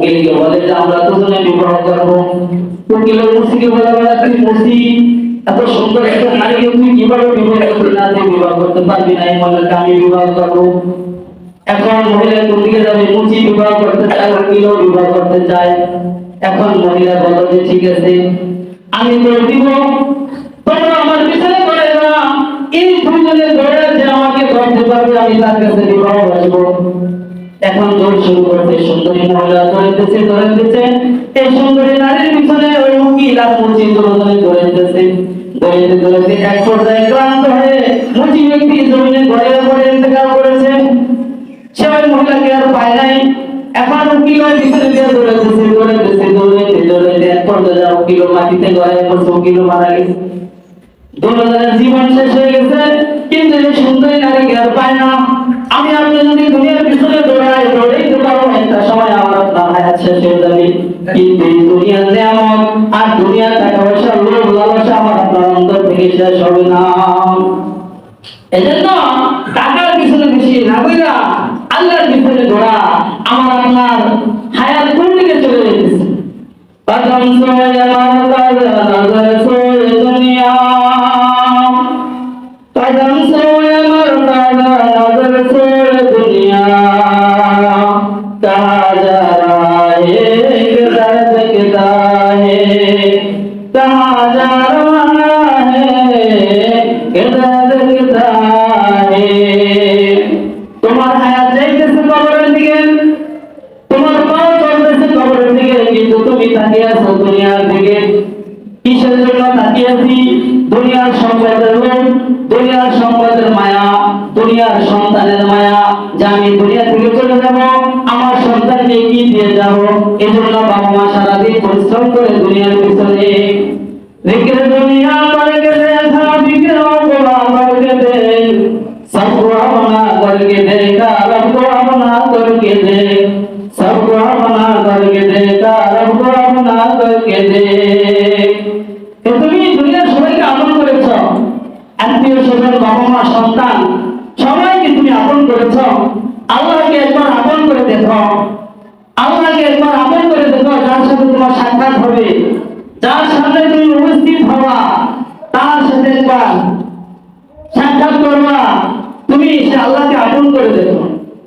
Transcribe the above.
উকিলকে বলে যে আমরা দুজনে বিবাহ করব। উকিলের মুসিকে বলে বলে তুই মুসি এত সুন্দর একটা নারীকে তুই কীভাবে বিবাহ করবি না তুই বিবাহ করতে পারবি না, এই মহিলাকে আমি বিবাহ করব। এখন মহিলা কোন দিকে যাবে? মুচি বিবাহ করতে চায় উকিলও বিবাহ করতে চায়। এখন মহিলা বলো যে ঠিক আছে, আমি তোর দিব। তোমরা আমার পিছনে করে না এই দুজনে ধরে যে আমাকে ধরতে পারবে, আমি তার কাছে বিবাহ বসবো। এখন দৌড় শুরু করতে সুন্দরী মহিলা ধরেতেছে ধরেতেছে এই সুন্দরী নারীর পিছনে ওই উকিল আর মুচি দুজনে ধরেতেছে ধরেতে ধরেতে এক পর্যায়ে ক্লান্ত হয়ে মুচি ব্যক্তি জমিনে ঘরে পড়ে ইন্তেকাল করেছে। সে ওই মহিলাকে আর পায় নাই। এখন উকিল ওই পিছনে দিয়ে দৌড়াতেছে দৌড়াতেছে দৌড়াতে দৌড়াতে এক পর্যায়ে উকিল মাটিতে গড়ায় পড়ছে উকিল মারা গেছে। দুজনের জীবন শেষ হয়ে গেছে, কিন্তু এই সুন্দরী আপনার হায়াত শেষ হয়ে যাবে কিন্তু এই দুনিয়ার নিয়ামত আর দুনিয়ার টাকা পয়সা লোভ লালসা আমার আপনার অন্তর থেকে শেষ হবে না। এজন্য টাকার পিছনে বেশি না কইরা আল্লাহর পিছনে দৌড়া আমার আপনার হায়াত কোন দিকে চলে যেতেছে কদম সোয়, আমার নজর সোয়, দুনিয়া। কদম সোয়, আমার নজর সোয় তাকিয়ে আছো দুনিয়ার দিকে? কিসের জন্য তাকিয়ে আছি? দুনিয়ার সম্পদের লোভ দুনিয়ার সম্পদের মায়া, দুনিয়ার সন্তানের মায়া। যে আমি দুনিয়া থেকে চলে যাব, আমার সন্তানকে কি দিয়ে যাব? এজন্য বাবা মা সারাদিন পরিশ্রম করে দুনিয়ার পিছনে। রেখে দুনিয়া করকে দে সাবিকে অবলা করকে দে। সব আপনা করকে দে কারণ আপনা করকে দে। করেছ? আল্লাহকে একবার আপন করে দেখো। আল্লাহকে একবার আপন করে দেখো, যার সাথে তোমার সাক্ষাৎ হবে। যার সামনে তুমি উপস্থিত হওয়া তার সাথে একবার সাক্ষাৎ করবা।